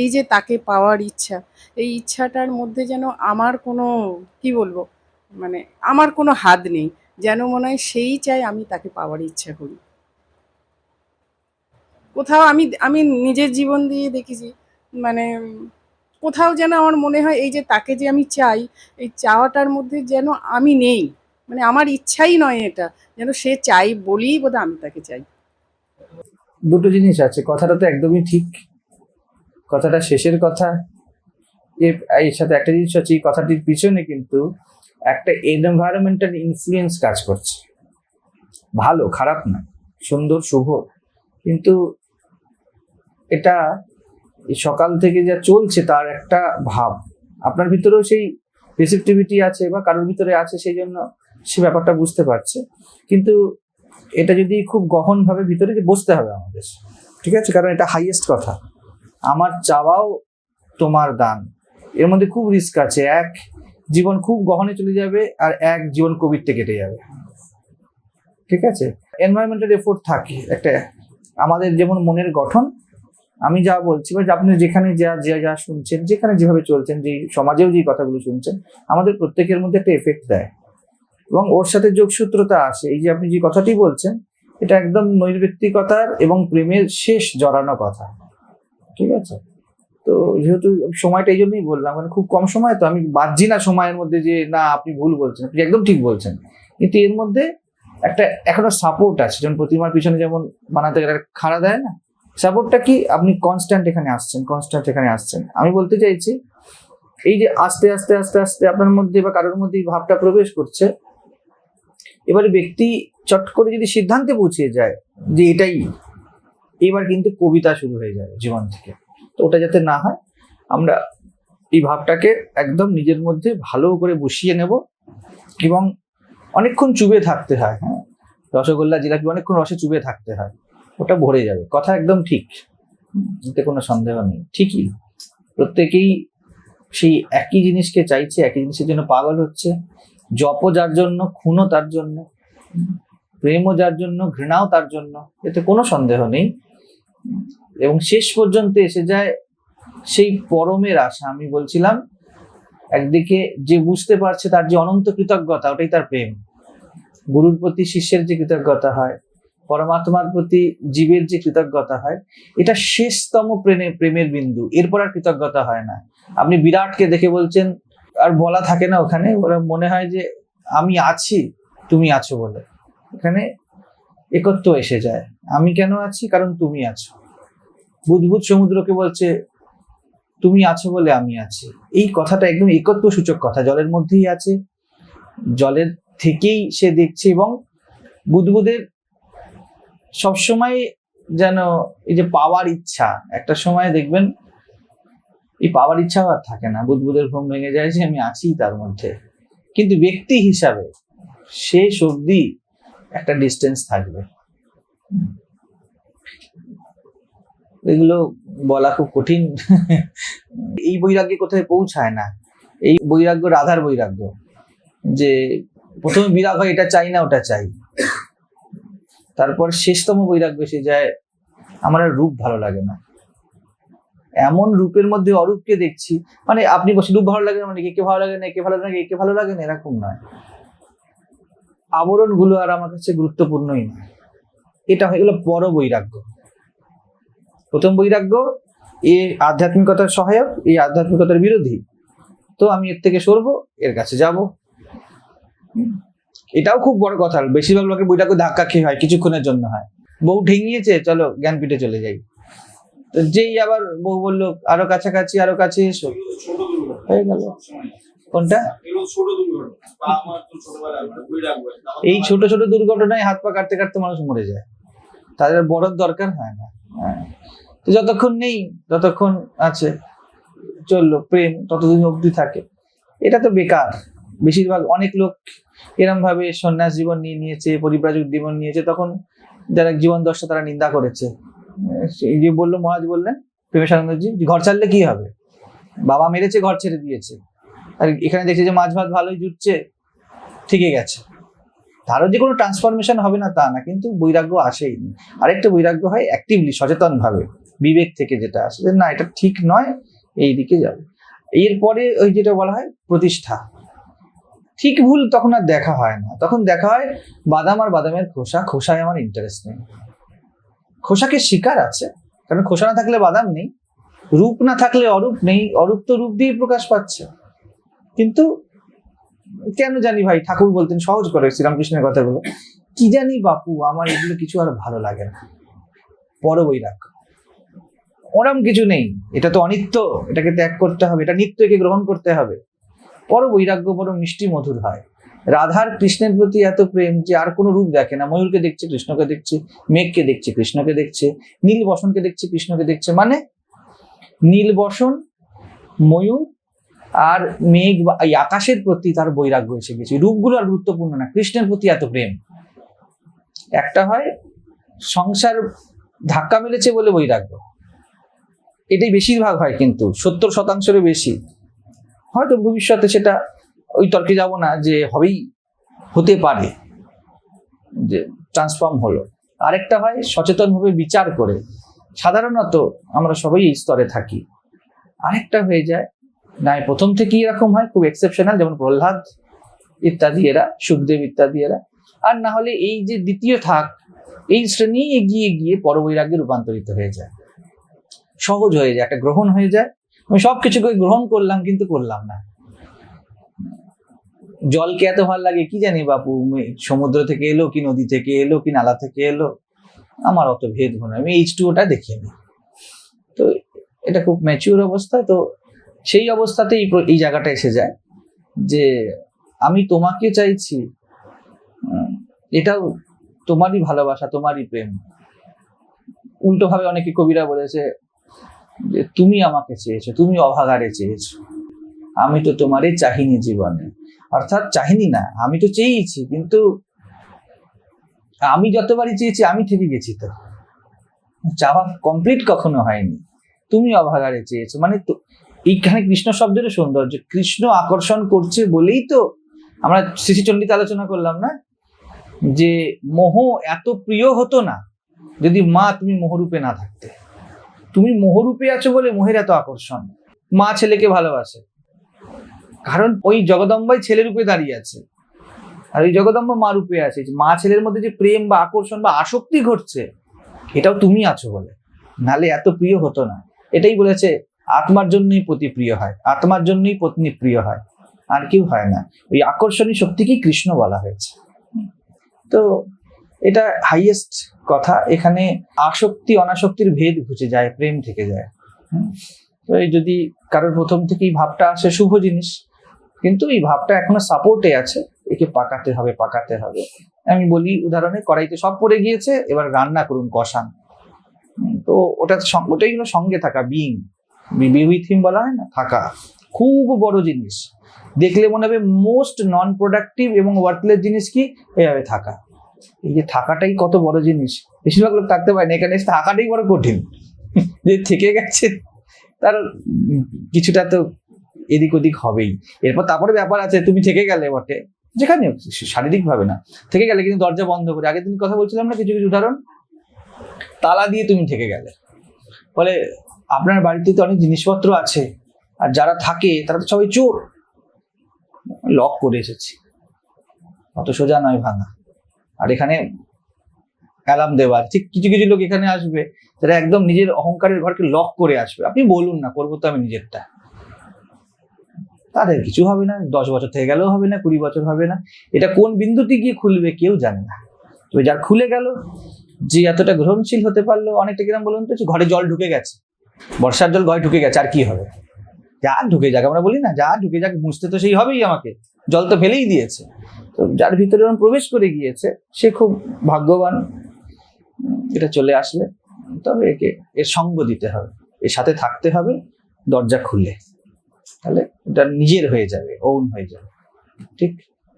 এই যে তাকে পাওয়ার ইচ্ছা, এই ইচ্ছাটার মধ্যে যেন আমার কোনো, কি বলব মানে আমার কোনো হাত নেই, যেন মনে হয় সেই চাই আমি তাকে পাওয়ার ইচ্ছা করি। কোথাও আমি আমি নিজের জীবন দিয়ে দেখেছি মানে কোথাও যেন আমার মনে হয় এই যে তাকে যে আমি চাই, এই চাওয়াটার মধ্যে যেন আমি নেই মানে আমার ইচ্ছাই নয় এটা, যেন সে চাই বলেই বোধহয় আমি তাকে চাই। দুটো জিনিস আছে, কথাটা তো একদমই ঠিক। কথাটা শেষের কথা। এর সাথে একটা জিনিস হচ্ছে, এই কথাটির পিছনে কিন্তু একটা এনভায়রনমেন্টাল ইনফ্লুয়েন্স কাজ করছে। ভালো, খারাপ না, সুন্দর, শুভ। কিন্তু এটা সকাল থেকে যা চলছে তার একটা ভাব। আপনার ভিতরেও সেই রিসিপটিভিটি আছে বা কারোর ভিতরে আছে সেই জন্য সে ব্যাপারটা বুঝতে পারছে। কিন্তু এটা যদি খুব গহনভাবে ভিতরে যে বসতে হবে আমাদের, ঠিক আছে? কারণ এটা হাইয়েস্ট কথা। আমার চাওয়াও তোমার দান। এর মধ্যে খুব রিস্ক আছে। এক, জীবন খুব গহনে চলে যাবে আর এক, জীবন কোভিডতে কেটে যাবে। ঠিক আছে? এনভায়রনমেন্টাল এফোর্ট থাকে একটা। আমাদের যেমন মনের গঠন, আমি যা বলছি বা আপনি যেখানে যা যা যা শুনছেন, যেখানে যেভাবে চলছেন, যে সমাজেও যে কথাগুলো শুনছেন, আমাদের প্রত্যেকের মধ্যে একটা এফেক্ট দেয়। এবং ওর সাথে যোগসূত্রতা আসে। এই যে আপনি যে কথাটি বলছেন, এটা একদম নৈর্ব্যক্তিকতার এবং প্রেমের শেষ জড়ানো কথা। ঠিক আছে? তো যেহেতু সময়টা এই জন্যই বললাম মানে খুব কম সময়, তো আমি বাদছি না সময়ের মধ্যে যে, না, আপনি ভুল বলছেন। আপনি একদম ঠিক বলছেন। কিন্তু এর মধ্যে একটা, এখনও সাপোর্ট আছে। যেমন প্রতিমার পিছনে যেমন বানাতে গেলে খাড়া দেয় না সাপোর্টটা কি? আপনি কনস্ট্যান্ট এখানে আসছেন কনস্ট্যান্ট এখানে আসছেন। আমি বলতে চাইছি, এই যে আস্তে আস্তে আস্তে আস্তে আপনার মধ্যে বা কারোর মধ্যে ভাবটা প্রবেশ করছে, এবারে ব্যক্তি চট করে যদি সিদ্ধান্তে পৌঁছে যায় যে এটাই এবার কিন্তু কবিতা শুরু হয়ে যাবে জীবন থেকে। তো ওটা যাতে না হয়, আমরা এই ভাবটাকে একদম নিজের মধ্যে ভালো করে বসিয়ে নেব এবং অনেকক্ষণ চুবে থাকতে হয় হ্যাঁ। রসগোল্লা, জিলাপি অনেকক্ষণ রসে চুবে থাকতে হয়, ওটা ভরে যাবে। কথা একদম ঠিক, এতে কোনো সন্দেহ নেই, ঠিকই। প্রত্যেকেই সেই একই জিনিসকে চাইছে, একই জিনিসের জন্য পাগল হচ্ছে। জপ যার জন্য, খুনও তার জন্য, প্রেমও যার জন্য, ঘৃণাও তার জন্য, এতে কোনো সন্দেহ নেই। এবং শেষ পর্যন্ত এসে যায় সেই পরমের আশা, আমি বলছিলাম, একদিকে যে বুঝতে পারছে তার যে অনন্ত কৃতজ্ঞতা, ওটাই তার প্রেম। গুরুর প্রতি, শিষ্যের যে কৃতজ্ঞতা হয়, পরমাত্মার প্রতি, জীবের যে কৃতজ্ঞতা হয়, এটা শেষতম প্রেমে, প্রেমের বিন্দু। এরপর আর কৃতজ্ঞতা হয় না। আপনি বিরাটকে দেখে বলছেন, আর বলা থাকে না ওখানে? ওরা মনে হয় যে, আমি আছি, তুমি আছো বলে। এখানে একত্ব এসে যায়। আমি কেন আছি? কারণ তুমি আছো। বুদবুদ সমুদ্রকে বলছে, তুমি আছো বলে আমি আছি। এই কথাটা একদম একত্ব সূচক কথা। জলের মধ্যেই আছে। জলের থেকেই সে দেখছে এবং বুদবুদের সবসময় যেন এই যে পাওয়ার ইচ্ছা, একটা সময় দেখবেন এই পাওয়ার ইচ্ছা আর থাকে না। বুদবুদের ঘুম ভেঙে যায় যে, আমি আছি তার মধ্যে। কিন্তু ব্যক্তি হিসাবে শেষ অবধি একটা ডিস্টেন্স থাকবে। এগুলো বলা খুব কঠিন। এই বৈরাগ্যে কোথায় পৌঁছায় না? এই বৈরাগ্য রাধার বৈরাগ্য। যে প্রথমে বিরাগ হয় এটা চাই না, ওটা চাই। তারপর শেষতম বৈরাগ্য এসে যায়, আমার রূপ ভালো লাগে না। এমন রূপের মধ্যে অরূপকে দেখছি মানে আপনি বসে রূপ ভালো লাগে না মানে একে ভালো লাগে না, একে ভালো লাগে না, একে ভালো লাগে না, এরকম নয়। আবরণগুলো আর আমার কাছে গুরুত্বপূর্ণই নয়। এটা হয়ে গেল বড় বৈরাগ্য। প্রথম বৈরাগ্য, এ আধ্যাত্মিকতার সহায়ক, এই আধ্যাত্মিকতার বিরোধী। তো আমি এর থেকে সরবো, এর কাছে যাব। এটাও খুব বড় কথা, বেশিরভাগ লোকের বৈরাগ্য ধাক্কা খেয়ে হয়, কিছুক্ষণের জন্য হয়। বউ ঠেঙিয়েছে চলো জ্ঞানপীঠে চলে যাই। যেই আবার বউ বলল, আরও কাছাকাছি, আরও কাছে এসো। হয়ে গেল। কোনটা? এই ছোট ছোট দুর্ঘটনায় হাত পা কাটতে কাটতে মানুষ মরে যায়। তাদের বড় দরকার হয় না। হ্যাঁ। তো যতক্ষণ নেই যতক্ষণ আছে চলল প্রেম ততদিন অবধি থাকে। এটা তো বেকার। বেশিরভাগ অনেক লোক এরম ভাবে সন্ন্যাস জীবন নিয়ে নিয়েছে পরিব্রাজক জীবন নিয়েছে। তখন যারা জীবন দশটা তারা নিন্দা করেছে। যে বলল মহাজ বললেন প্রেমেশানন্দজি ঘর ছাড়লে কি হবে? বাবা মেরেছে ঘর ছেড়ে দিয়েছে। আর এখানে দেখছি যে মাছ ভাত ভালোই জুটছে, ঠিকই গেছে। তারও যে কোনো ট্রান্সফরমেশন হবে না তা না, কিন্তু বৈরাগ্য আসেই। আরেকটা বৈরাগ্য হয় অ্যাক্টিভলি সচেতন ভাবে বিবেক থেকে যেটা আসে যে না, এটা ঠিক নয়, এই দিকে যাবে। এরপরে ওই যেটা বলা হয় প্রতিষ্ঠা। ঠিক ভুল তখন আর দেখা হয় না। তখন দেখা হয় বাদাম আর বাদামের খোসা, খোসায় আমার ইন্টারেস্ট নেই। খোসাকে শিকার আছে, কারণ খোসা না থাকলে বাদাম নেই। রূপ না থাকলে অরূপ নেই, অরূপ তো রূপ দিয়ে প্রকাশ পাচ্ছে। কিন্তু কেন জানি ভাই, ঠাকুর বলতেন, সহজ করে শ্রীরামকৃষ্ণের কথাগুলো। কি জানি বাপু, আমার এগুলো কিছু আর ভালো লাগে না। পর বৈরাগ্য ওরম কিছু নেই। এটা তো অনিত্য, এটাকে ত্যাগ করতে হবে, এটা নিত্য একে গ্রহণ করতে হবে। পর বৈরাগ্য বড় মিষ্টি মধুর হয়। রাধার কৃষ্ণের প্রতি এত প্রেম যে আর কোনো রূপ দেখে না। ময়ূরকে দেখছে, কৃষ্ণকে দেখছে, মেঘকে দেখছে, কৃষ্ণকে দেখছে, নীল বসনকে দেখছে, কৃষ্ণকে দেখছে। মানে নীল বসন, ময়ূর আর মেঘ বা এই আকাশের প্রতি তার বৈরাগ্য এসে গেছে। রূপগুলো আর গুরুত্বপূর্ণ না, কৃষ্ণের প্রতি এত প্রেম। একটা হয়, সংসার ধাক্কা মেলেছে বলে বৈরাগ্য। এটাই বেশিরভাগ হয় কিন্তু, সত্তর শতাংশেরও বেশি। হয়তো ভবিষ্যতে সেটা ওই তর্কে যাব না যে হবেই, হতে পারে, যে ট্রান্সফর্ম হলো। আরেকটা হয়, সচেতনভাবে বিচার করে। সাধারণত আমরা সবাই এই স্তরে থাকি। আরেকটা হয়ে যায় না প্রথম থেকেই এরকম হয়, খুব এক্সেপশনাল যেমন প্রহ্লাদ ইত্যাদি এরা, সুখদেব ইত্যাদি এরা। আর না হলে এই যে দ্বিতীয় থাক, এই শ্রেণি এগিয়ে গিয়ে পরবৈরাগ্যে রূপান্তরিত হয়ে যায়। সহজ হয়ে যায়, একটা গ্রহণ হয়ে যায়। আমি সব কিছুকে গ্রহণ করলাম, কিন্তু করলাম না। জলকে এত ভালো লাগে, কি জানি বাপু সমুদ্র থেকে এলো কি, নদী থেকে এলো কি, নালা থেকে এলো? আমার অত ভেদ মনে আমি এইচ টু ওটা দেখে নিই তো এটা খুব ম্যাচিওর অবস্থা, তো সেই অবস্থাতেই এই জায়গাটা এসে যায় যে আমি তোমাকে চাইছি এটাও তোমারই ভালোবাসা, তোমারই প্রেম। উল্টো ভাবে অনেকে কবিরা বলেছে যে, তুমি আমাকে চেয়েছো, তুমি অভাগারে চেয়েছো। আমি তো তোমারই চাহিনি জীবনে। অর্থাৎ চাহিনি না, আমি তো চেয়েছি কিন্তু আমি যতবারই চেয়েছি, আমি থেকে গেছি তো। চাওয়া কমপ্লিট কখনো হয়নি। তুমি অভাগারে চেয়েছো। মানে এইখানে কৃষ্ণ শব্দের সৌন্দর্য, কৃষ্ণ আকর্ষণ করছে বলেই তো আমরা শ্রীচন্ডিতে আলোচনা করলাম না? যে মোহ এত প্রিয় হতো না, যদি মা তুমি মোহরূপে না থাকতে। তুমি মোহরূপে আছো বলে মোহের এত আকর্ষণ। মা ছেলেকে ভালোবাসে। কারণ ওই জগদম্বাই ছেলে রূপে দাঁড়িয়ে আছে। আর ওই জগদম্বা মা রূপে আছে। মা ছেলের মধ্যে যে প্রেম বা আকর্ষণ বা আসক্তি ঘটছে, এটাও তুমি আছো বলে। নালে এত প্রিয় হতো না। এটাই বলেছে আত্মার জন্যই পতি প্রিয় হয়, আত্মার জন্যই পত্নী প্রিয় হয়, আর কেউ হয় না। ওই আকর্ষণী শক্তিকেই কৃষ্ণ বলা হয়েছে। তো এটা হাইয়েস্ট কথা, এখানে আসক্তি, অনাসক্তির ভেদ ঘুচে যায়, প্রেম থেকে যায়। তো এই যদি কারোর প্রথম থেকেই ভাবটা আসে, শুভ জিনিস, কিন্তু এই ভাবটা এখনও সাপোর্টে আছে, একে পাকাতে হবে পাকাতে হবে। আমি বলি উদাহরণে, কড়াইতে সব পড়ে গিয়েছে, এবার রান্না করুন কষান। তো ওটা ওটাই হলো সঙ্গে থাকা বিং বিউই থিম বলা হয় না? থাকা। খুব বড় জিনিস। দেখলে মনে হবে মোস্ট নন প্রোডাক্টিভ এবং ওয়ার্থলেস জিনিস কি? এভাবে থাকা। এই যে থাকাটাই কত বড় জিনিস। বেশিরভাগ লোক থাকতে পারে না। এখানে থাকাটাই বড় কঠিন। যে থেকে গেছে তার কিছুটা তো এদিক ওদিক হবেই। এরপর তারপরে ব্যাপার আছে তুমি থেকে গেলে বটে। যেখানে শারীরিক ভাবে না। থেকে গেলে কিন্তু দরজা বন্ধ করে। আগের দিন কথা বলছিলাম না কিছু কিছু উদাহরণ? তালা দিয়ে তুমি থেকে গেলে। ফলে আপনার বাড়িতে তো অনেক জিনিসপত্র আছে, আর যারা থাকে তারা তো সবাই চোর। লক করে এসেছি। অত সোজা নয় ভাঙা। আর এখানে অ্যালার্ম দেওয়ার ঠিক কিছু কিছু লোক এখানে আসবে, যারা একদম নিজের অহংকারের ঘরকে লক করে আসবে। আপনি বলুন না, করব তো আমি নিজেরটা। তাদের কিছু হবে না, দশ বছর থেকে গেলেও হবে না, কুড়ি বছর হবে না। এটা কোন বিন্দুতে গিয়ে খুলবে কেউ জানে না। তবে যার খুলে গেল, যে এতটা গ্রহণশীল হতে পারল, অনেকটা কিরম বলুন তো ঘরে জল ঢুকে গেছে। বর্ষার জল ঘরে ঢুকে গেছে, আর কি হবে? যা ঢুকে যাক, আমরা বলি না, যা ঢুকে যাক বুঝতে তো সেই হবেই আমাকে। জল তো ফেলেই দিয়েছে। তো যার ভিতরে প্রবেশ করে গিয়েছে, সে খুব ভাগ্যবান। এটা চলে আসলে, তবে একে এর সঙ্গ দিতে হবে। এর সাথে থাকতে হবে, দরজা খুলে। তাহলে এটা নিজের হয়ে যাবে ওন হয়ে যাবে। ঠিক?